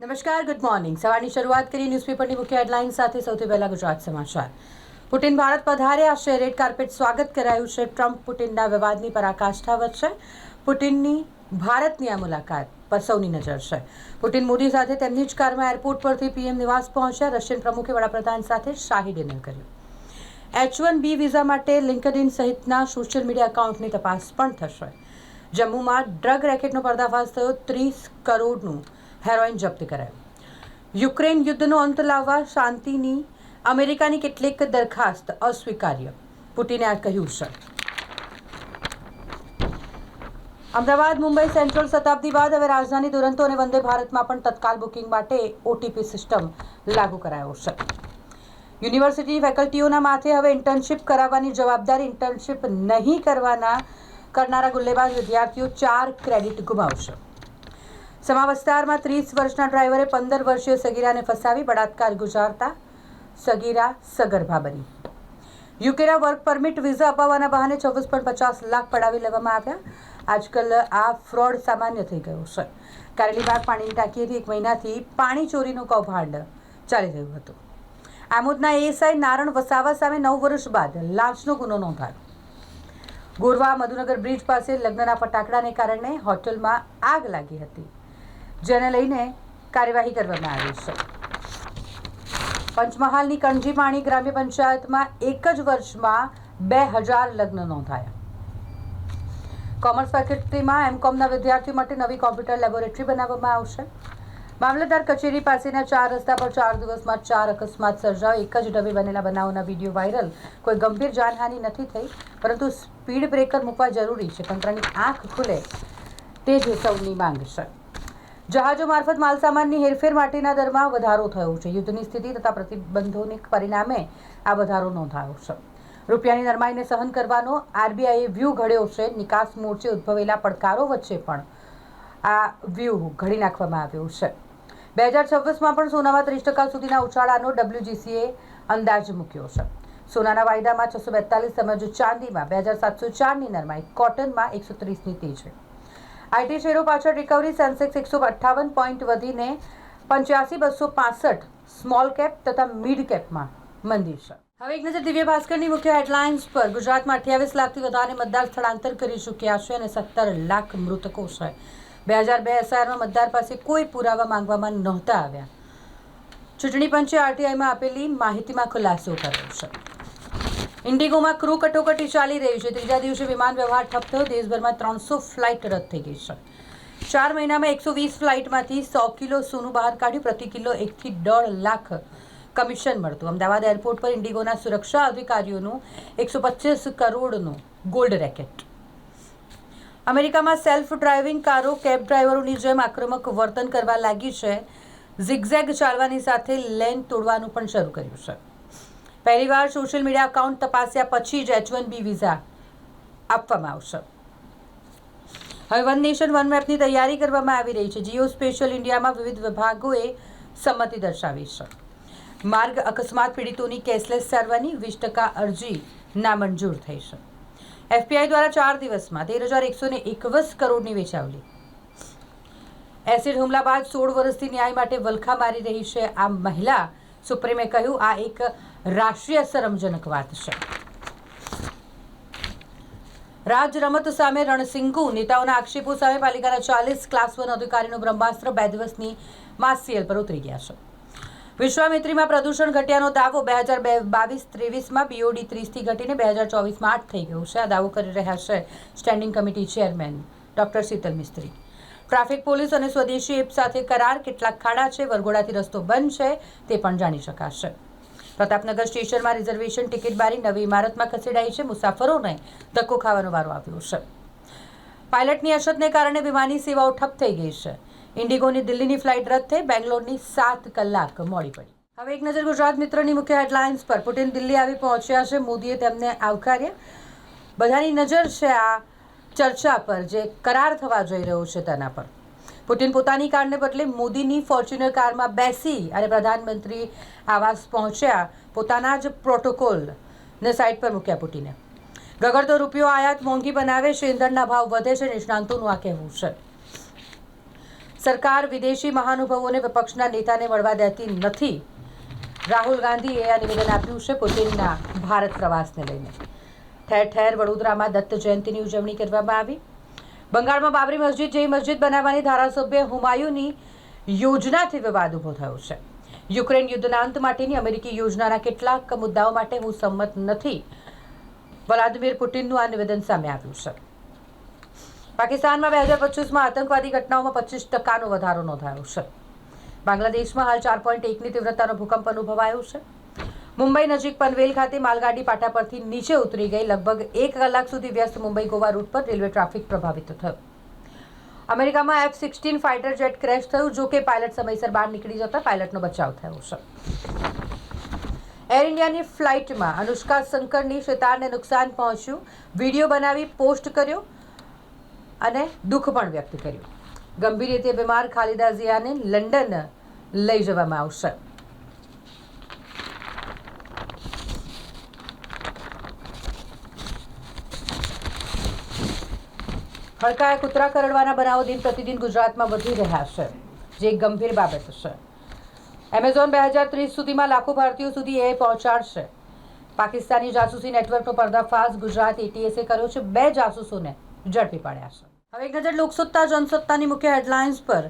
નમસ્કાર good morning સવારની શરૂઆત કરી ન્યૂઝપેપરની મુખ્ય હેડલાઇન સાથે સૌથી પહેલા ગુજરાત સમાચાર. પુટિન ભારત પધાર્યા છે રેડ કાર્પેટ સ્વાગત કરાયું છે. ટ્રમ્પ પુટિનના વિવાદની પરાકાષ્ઠા વચ્ચે પુટિનની ભારતની આ મુલાકાત પર સૌની નજર છે. પુટિન મોદી સાથે તેમની જ કારમાં એરપોર્ટ પરથી પીએમ નિવાસ પહોંચ્યા. રશિયન પ્રમુખે વડાપ્રધાન સાથે શાહી ડિનર કર્યું. એચ વન બી વિઝા માટે લિંકડઇન સહિતના સોશિયલ મીડિયા એકાઉન્ટની તપાસ પણ થશે. જમ્મુમાં ડ્રગ રેકેટનો પર્દાફાશ થયો. ત્રીસ કરોડનું હેરોઇન જપ્ત કરાયું. યુક્રેન યુદ્ધનો અંત લાવવા શાંતિની અમેરિકાની કેટલીક દરખાસ્ત અસ્વીકાર્ય. પુટિને આ કહ્યું છે અમદાવાદ, મુંબઈ, સેન્ટ્રલ શતાબ્દી બાદ હવે રાજધાની દુરંતો અને વંદે ભારતમાં પણ તત્કાલ બુકિંગ માટે ઓટીપી સિસ્ટમ લાગુ કરાયો છે યુનિવર્સિટી ફેકલ્ટીઓના માથે હવે ઇન્ટર્નશિપ કરાવવાની જવાબદારી ઇન્ટર્નશિપ નહીં કરવાના કરનારા ગુલ્લેબાજ વિદ્યાર્થીઓ ચાર ક્રેડિટ ગુમાવશે. સમા વિસ્તારમાં ત્રીસ વર્ષના ડ્રાઈવરે પંદર વર્ષીય સગીરાને ફસાવી બળાત્કાર ગુજારતા સગીરા સગર્ભા બની. યુકેના વર્ક પરમિટ વિઝા અપાવવાના બહાને છવ્વીસ પોઈન્ટ પચાસ લાખ પડાવી લેવામાં આવ્યા. આજકાલ આ ફ્રોડ સામાન્ય થઈ ગયો છે. કારેલીબાગ પાણીની ટાંકીએથી એક મહિનાથી પાણી ચોરીનું કૌભાંડ ચાલી રહ્યું હતું. આમોદના એએસઆઈ નારણ વસાવા સામે નવ વર્ષ બાદ લાંચનો ગુનો નોંધાયો. ગોરવા મધુનગર બ્રિજ પાસે લગ્નના ફટાકડાને કારણે હોટલમાં આગ લાગી હતી. જેને લઈને કાર્યવાહી કરવામાં આવી છે. પંચમહાલની કણજીપાણી ગ્રામ્ય પંચાયતમાં એક જ વર્ષમાં બે હજાર લગ્ન નોંધાયા. કોમર્સ ફેકલ્ટીમાં એમકોમના વિદ્યાર્થીઓ માટે નવી કોમ્પ્યુટર લેબોરેટરી બનાવવામાં આવશે. મામલતદાર કચેરી પાસેના ચાર રસ્તા પર ચાર દિવસમાં ચાર અકસ્માત સર્જાયો. એક જ ડબે બનેલા બનાવોના વીડિયો વાયરલ. કોઈ ગંભીર જાનહાનિ નથી થઈ, પરંતુ સ્પીડ બ્રેકર મૂકવા જરૂરી છે. તંત્રની આંખ ખુલે તે જ સૌની માંગ છે. જહાજો મારફત માલસામાનની હેરફેર માટેના દરમાં વધારો થયો છે. યુદ્ધની સ્થિતિ તથા પ્રતિબંધોને પરિણામે આ વધારો નોંધાયો છે. રૂપિયાની નરમાઈને સહન કરવાનો આરબીઆઈએ વ્યૂહ ઘડ્યો છે. નિકાસ મોરચે ઉદ્ભવેલા પડકારો વચ્ચે પણ આ વ્યૂહ ઘડી નાખવામાં આવ્યો છે. બે હજાર છવ્વીસમાં પણ સોનામાં ત્રીસ ટકા સુધીના ઉછાળાનો ડબ્લ્યુજીસીએ અંદાજ મૂક્યો છે. સોનાના વાયદામાં છસો બેતાલીસ તેમજ ચાંદીમાં બે હજાર સાતસો ચારની નરમાઈ, કોટનમાં એકસો ત્રીસની તેજ છે. આઈટી શેરો પાછળ રિકવરી સેન્સેક્સ એકસો અઠ્ઠાવન પોઈન્ટ વધીને પંચ્યાસી બસો પાસઠ સ્મોલ કેપ તથા મિડ કેપમાં મંદી છે. હવે એક નજર દિવ્ય ભાસ્કરની મુખ્ય હેડલાઇન્સ પર. ગુજરાતમાં અઠ્યાવીસ લાખથી વધારે મતદાર સ્થળાંતર કરી ચૂક્યા છે અને સત્તર લાખ મૃતકો છે. બે હજાર બે એસઆરમાં મતદાર પાસે કોઈ પુરાવા માંગવામાં નહોતા આવ્યા. ચૂંટણી પંચે આરટીઆઈમાં આપેલી માહિતીમાં ખુલાસો કર્યો છે. ઇન્ડિગોમાં ક્રૂ કટોકટી ચાલી રહી છે. ત્રીજા દિવસે વિમાન વ્યવહાર ઠપ થયો. દેશભરમાં ત્રણસો ફ્લાઇટ રદ થઈ ગઈ છે. ચાર મહિનામાં એકસો વીસ ફ્લાઇટમાંથી સો કિલો સોનું બહાર કાઢ્યું. પ્રતિ કિલો એકથી દોઢ લાખ કમિશન મળતું. અમદાવાદ એરપોર્ટ પર ઇન્ડિગોના સુરક્ષા અધિકારીઓનું એકસો પચીસ કરોડનું ગોલ્ડ રેકેટ. અમેરિકામાં સેલ્ફ ડ્રાઇવિંગ કારો, કેબ ડ્રાઈવરોની જેમ આક્રમક વર્તન કરવા લાગી છે. ઝિગઝેગ ચાલવાની સાથે લેન તોડવાનું પણ શરૂ કર્યું છે. પહેલીવાર સોશિયલ મીડિયા એકાઉન્ટ તપાસ્યા પછી જ એચ વન બી વિઝા આપવામાં આવશે. હવે વન નેશન વન મેપની તૈયારી કરવામાં આવી રહી છે. જીઓ સ્પેશિયલ ઇન્ડિયામાં વિવિધ વિભાગોએ સંમતિ દર્શાવી છે. માર્ગ અકસ્માત પીડિતોની કેશલેસ સારવારની વીસ ટકા અરજી નામંજૂર થઈ છે. એફપીઆઈ દ્વારા ચાર દિવસમાં તેર હજાર એકસો ને એકવીસ કરોડની વેચાવલી. એસિડ હુમલા બાદ સોળ વર્ષથી ન્યાય માટે વલખા મારી રહી છે આ મહિલા. સુપ્રીમે કહ્યું, આ એક રાષ્ટ્રીય શરમજનક વાત છે. રાજ રમત સામે રણસિંગુ નેતાઓના આક્ષેપો સામે પાલિકાના ચાલીસ ક્લાસ વન અધિકારીનું બ્રહ્માસ્ત્ર બે દિવસની માસિયલ પર ઉતરી ગયા છે. વિશ્વામિત્રીમાં પ્રદૂષણ ઘટ્યાનો દાવો બે હજાર બે બાવીસ ત્રેવીસમાં બીઓડી ત્રીસથી ઘટીને બે હજાર ચોવીસમાં આઠ થઈ ગયું છે. આ દાવો કરી રહ્યા છે standing committee chairman doctor Sheetal Mistry. Traffic police અને સ્વદેશી એપ સાથે કરાર. કેટલાક ખાડા છે, વરઘોડાથી રસ્તો બંધ છે, તે પણ જાણી શકાશે. પ્રતાપનગર સ્ટેશનમાં રિઝર્વેશન ટિકિટ બારી નવી ઇમારતમાં ખસેડાઈ છે. મુસાફરોને ધક્કો ખાવાનો વારો આવ્યો છે. પાયલટની અછતને કારણે વિમાની સેવાઓ ઠપ થઈ ગઈ છે. ઇન્ડિગોની દિલ્હીની ફ્લાઇટ રદ થઈ. બેંગ્લોરની સાત કલાક મોડી પડી. હવે એક નજર ગુજરાત મિત્રની મુખ્ય હેડલાઇન્સ પર. પુટિન દિલ્હી આવી પહોંચ્યા છે. મોદીએ તેમને આવકાર્યા. બધાની નજર છે આ ચર્ચા પર જે કરાર થવા જઈ રહ્યો છે તેના પર. પુટિન પોતાની કારને બદલે મોદીની ફોર્ચ્યુનર કારમાં બેસી અને પ્રધાનમંત્રી આવાસ પહોંચ્યા પોતાના જ પ્રોટોકોલ ને પર મૂક્યા પુટિને ગગડતો રૂપિયો આયાત મોંઘી બનાવે છે ઇંધણના ભાવ વધે છે, નિષ્ણાંતોનું આ કહેવું છે. સરકાર વિદેશી મહાનુભાવોને વિપક્ષના નેતાને મળવા દેતી નથી. રાહુલ ગાંધીએ આ નિવેદન આપ્યું છે પુતિનના ભારત પ્રવાસને લઈને. ઠેર ઠેર વડોદરામાં દત્ત જયંતિની ઉજવણી કરવામાં આવી. બંગાળમાં બાબરી મસ્જિદ જેવી મસ્જિદ બનાવવાની ધારાસભ્ય હુમાયુની યોજનાથી વિવાદ ઊભો થયો છે. યુક્રેન યુદ્ધના અંત માટેની અમેરિકી યોજનાના કેટલાક મુદ્દાઓ માટે હું સંમત નથી. વ્લાદિમીર પુટિનનું આ નિવેદન સામે આવ્યું છે. પાકિસ્તાનમાં બે હજાર પચીસમાં આતંકવાદી ઘટનાઓમાં પચીસ ટકાનો વધારો નોંધાયો છે. બાંગ્લાદેશમાં હાલ ચાર પોઈન્ટ એકની તીવ્રતાનો ભૂકંપ અનુભવાયો છે. મુંબઈ નજીક પનવેલ ખાતે માલગાડી પાટા પરથી નીચે ઉતરી ગઈ. લગભગ એક કલાક સુધી વ્યસ્ત મુંબઈ ગોવા રૂટ પર રેલવે ટ્રાફિક પ્રભાવિત થયો. અમેરિકામાં F sixteen fighter jet crash થયું, જો કે પાયલટ સમયસર બહાર નીકળી જતા પાયલટનો બચાવ થયો છે. એર ઇન્ડિયાની ફ્લાઇટમાં અનુષ્કા શંકરની શેતારને નુકસાન પહોંચ્યું. વીડિયો બનાવી, પોસ્ટ કર્યો અને દુઃખ પણ વ્યક્ત કર્યું. ગંભીર રીતે બીમાર ખાલિદા ઝિયાને લંડન લઈ જવામાં આવશે. હડકાયા કૂતરા કરડવાના બનાવો દિન પ્રતિદિન ગુજરાતમાં વધી રહ્યા છે. જે એક ગંભીર બાબત છે. એમેઝોન બે હજાર ત્રીસ સુધીમાં લાખો ભારતીયો સુધી એ પહોંચાડશે. પાકિસ્તાની જાસૂસી નેટવર્કનો પર્દાફાશ ગુજરાત એટીએસે કર્યો છે. બે જાસૂસોને ઝડપી પાડ્યા છે. હવે એક નજર લોકસત્તા, જનસત્તાની મુખ્ય હેડલાઇન્સ પર.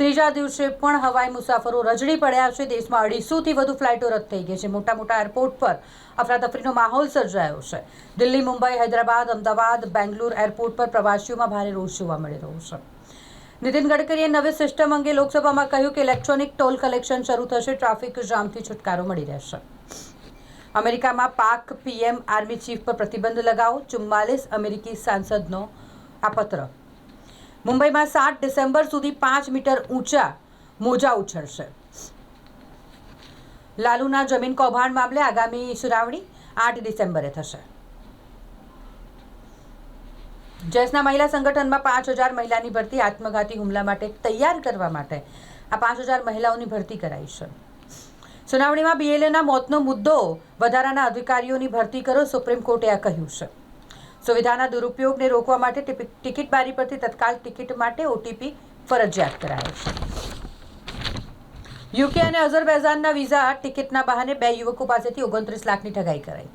ત્રીજા દિવસે પણ હવાઈ મુસાફરો રજડી પડ્યા છે. દેશમાં અઢીસોથી વધુ ફ્લાઇટો રદ થઈ ગઈ છે. મોટા મોટા એરપોર્ટ પર અફરાતફરીનો માહોલ સર્જાયો છે. દિલ્હી, મુંબઈ, હૈદરાબાદ, અમદાવાદ, બેંગ્લોર એરપોર્ટ પર પ્રવાસીઓમાં ભારે રોષ જોવા મળી રહ્યો છે. નીતિન ગડકરીએ નવી સિસ્ટમ અંગે લોકસભામાં કહ્યું કે ઇલેક્ટ્રોનિક ટોલ કલેક્શન શરૂ થશે, ટ્રાફિક જામથી છુટકારો મળી રહેશે. અમેરિકામાં પાક પીએમ આર્મી ચીફ પર પ્રતિબંધ લગાવો, ચુમ્માલીસ અમેરિકી સાંસદનો આ પત્ર મુંબઈમાં સાત ડિસેમ્બર સુધી પાંચ મીટર ઊંચા મોજા ઉછળશે. લાલુના જમીન કૌભાંડ મામલે આગામી સુનાવણી આઠ ડિસેમ્બરે થશે. જેસના મહિલા સંગઠનમાં પાંચ હજાર મહિલાની ભરતી, આત્મઘાતી હુમલા માટે તૈયાર કરવા માટે આ પાંચ હજાર મહિલાઓની ભરતી કરાઈ છે. સુનાવણીમાં બીએલએના મોતનો મુદ્દો વધારાના અધિકારીઓની ભરતી કરો સુપ્રીમ કોર્ટે આ કહ્યું છે. સુવિધાના દુરુપયોગને રોકવા માટે ટિકિટ બારી પરથી તત્કાલ ટિકિટ માટે ઓટીપી ફરજિયાત કરાયો છે. યુકે અને અઝરબૈઝાનના વિઝા ટિકિટના બહાને બે યુવકો પાસેથી ઓગણત્રીસ લાખની ઠગાઈ કરાઈ.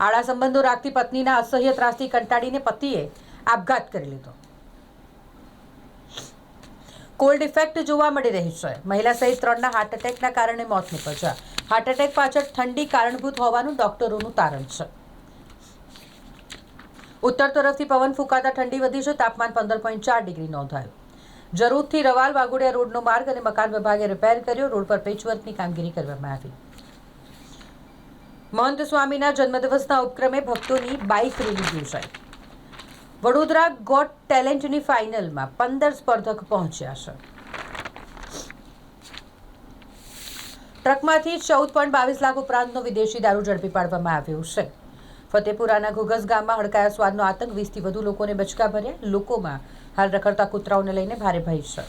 આડા સંબંધો રાખતી પત્નીના અસહ્ય ત્રાસથી કંટાળીને પતિએ આપઘાત કરી લીધો. કોલ્ડ ઇફેક્ટ જોવા મળી રહી છે. મહિલા સહિત ત્રણના હાર્ટ એટેકના કારણે મોત નીપજ્યા. હાર્ટ એટેક પાછળ ઠંડી કારણભૂત હોવાનું ડોક્ટરોનું તારણ છે. ઉત્તર તરફથી પવન ફૂંકાતા ઠંડી વધી છે, તાપમાન પંદર પોઈન્ટ ચાર ડિગ્રી નોંધાયું. જરૂરથી રવાલ વાઘોડિયા રોડનો માર્ગ અને મકાન વિભાગે રિપેર કર્યો, રોડ પર પેચવર્કની કામગીરી કરવામાં આવી. મહંત સ્વામીના જન્મદિવસના ઉપક્રમે ભક્તોની બાઇક રેલી યોજાઈ. વડોદરા ગોટ ટેલેન્ટની ફાઇનલમાં પંદર સ્પર્ધક પહોંચ્યા છે. ટ્રકમાંથી ચૌદ પોઈન્ટ બાવીસ લાખ ઉપરાંતનો વિદેશી દારૂ ઝડપી પાડવામાં આવ્યો છે. ફતેપુરાના ઘુગસ ગામમાં હડકાયા સ્વાદનો આતંક. વીસથી વધુ લોકોને બચકા ભર્યા. લોકોમાં હાલ રખડતા કૂતરાઓને લઈને ભારે ભય છે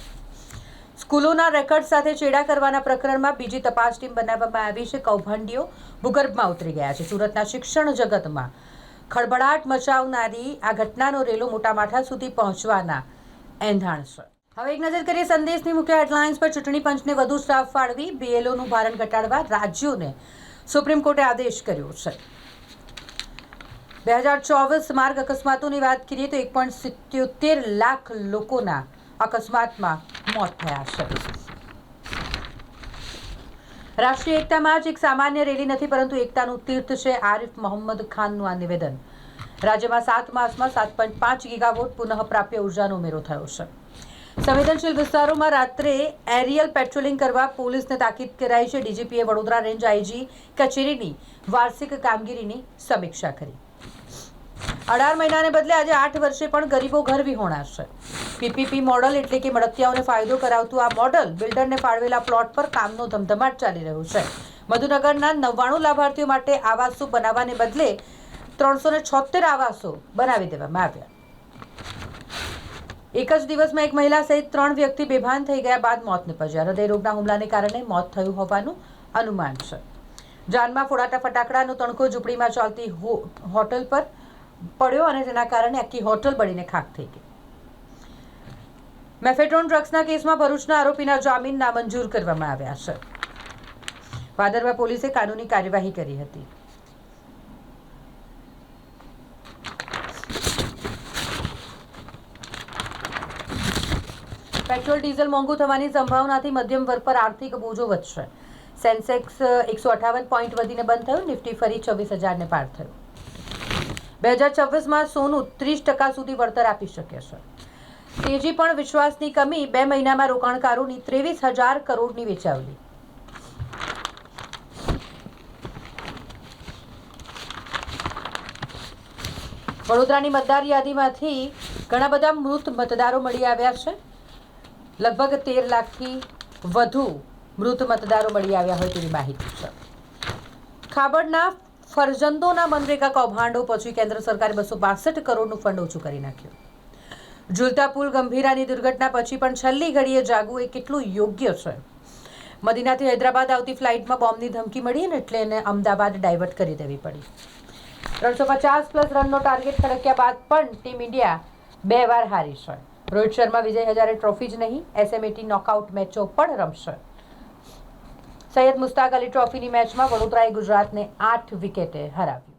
સ્કૂલોના રેકર્ડ સાથે ચેડા કરવાના પ્રકરણમાં બીજી તપાસ ટીમ બનાવવામાં આવી છે. કૌભાંડીઓ ભૂગર્ભમાં ઉતરી ગયા છે. સુરતના શિક્ષણ જગતમાં ખળભળાટ મચાવનારી આ ઘટનાનો રેલો મોટા માથા સુધી પહોંચવાના એંધાણ છે. હવે એક નજર કરીએ સંદેશની મુખ્ય હેડલાઇન્સ પર. ચૂંટણી પંચને વધુ સ્ટાફ ફાળવી. બીએલઓનું ભારણ ઘટાડવા રાજ્યોને સુપ્રીમ કોર્ટે આદેશ કર્યો છે. બે હજાર ચોવીસ માર્ગ અકસ્માતોની વાત કરીએ તો એક પોઈન્ટ સિત્યોતેર લાખ લોકોના અકસ્માતમાં મોત થયા છે. રાષ્ટ્રીય એકતામાં જ એક સામાન્ય રેલી નથી, પરંતુ એકતાનું તીર્થ છે આરિફ મોહમ્મદ ખાનનું આ નિવેદન. રાજ્યમાં સાત માસમાં સાત પોઈન્ટ પાંચ ગીગાવોટ પુનઃપ્રાપ્ય ઉર્જાનો ઉમેરો થયો છે. સંવેદનશીલ વિસ્તારોમાં રાત્રે એરિયલ પેટ્રોલિંગ કરવા પોલીસને તાકીદ કરાઈ છે. ડીજીપીએ વડોદરા રેન્જ આઈજી કચેરીની વાર્ષિક કામગીરીની સમીક્ષા કરી. અઢાર મહિનાને બદલે આજે આઠ વર્ષે પણ ગરીબો ઘર વિહોણાશે. પીપીપી મોડલ એટલે કે મળતિયાઓને ફાયદો કરાવતું આ મોડલ બિલ્ડરને ફાળવેલા પ્લોટ પર કામનો ધમધમાટ ચાલી રહ્યો છે. મધુનગરના નવ્વાણું લાભાર્થીઓ માટે આવાસો બનાવવાને બદલે ત્રણસો ને છોતેર આવાસો બનાવી દેવામાં આવ્યા. એક જ દિવસમાં એક મહિલા સહિત ત્રણ વ્યક્તિ બેભાન થઈ ગયા બાદ મોત નિપજ્યા. હૃદયરોગના હુમલાને કારણે મોત થયું હોવાનું અનુમાન છે. જાનમાં ફોડાતા ફટાકડાનો તણકો ઝૂંપડીમાં ચાલતી હોટલ પર પડ્યો અને તેના કારણે આખી હોટલ બળીને ખાક થઈ ગઈ. મેફેટ્રોન ડ્રગ્સના કેસમાં ભરૂચના આરોપીના જામીન નામંજૂર કરવામાં આવ્યા છે. વાદરવા પોલીસે કાનૂની કાર્યવાહી કરી હતી. પેટ્રોલ, ડીઝલ મોંઘું થવાની સંભાવનાથી મધ્યમ વર્ગ પર આર્થિક બોજો વધશે. સેન્સેક્સ એકસો અઠાવન પોઈન્ટ વધીને બંધ થયું. નિફ્ટી ફરી છવ્વીસ હજારને પાર થયું. બે હજાર છવ્વીસમાં સોનું ત્રીસ ટકા સુધી વળતર આપી શકે છે. તેજી પણ વિશ્વાસની કમી બે મહિનામાં રોકાણકારોની ત્રેવીસ હજાર કરોડની વેચાવલી. વડોદરાની મતદાર યાદીમાંથી ઘણા બધા મૃત મતદારો મળી આવ્યા છે. લગભગ તેર લાખથી વધુ મૃત મતદારો મળી આવ્યા હોય તેવી માહિતી છે. ખાબડના ફરજંદોના મનરેગા કૌભાંડો પછી કેન્દ્ર સરકારે બસો બાસઠ કરોડનું ફંડ ઓછું કરી નાખ્યું. ઝૂલતા પુલ ગંભીરાની દુર્ઘટના પછી પણ છેલ્લી ઘડીએ જાગવું એ કેટલું યોગ્ય છે? મદીનાથી હૈદરાબાદ આવતી ફ્લાઇટમાં બોમ્બની ધમકી મળી ને એટલે એને અમદાવાદ ડાયવર્ટ કરી દેવી પડી. ત્રણસો પચાસ પ્લસ રનનો ટાર્ગેટ ખડક્યા બાદ પણ ટીમ ઇન્ડિયા બે વાર હારી છે. રોહિત શર્મા વિજય હજારે ટ્રોફી જ નહીં, એસએમએટી નોકઆઉટ મેચો પણ રમશે. સૈયદ મુસ્તાક અલી ટ્રોફીની મેચમાં વડોદરાએ ગુજરાતને આઠ વિકેટે હરાવ્યું.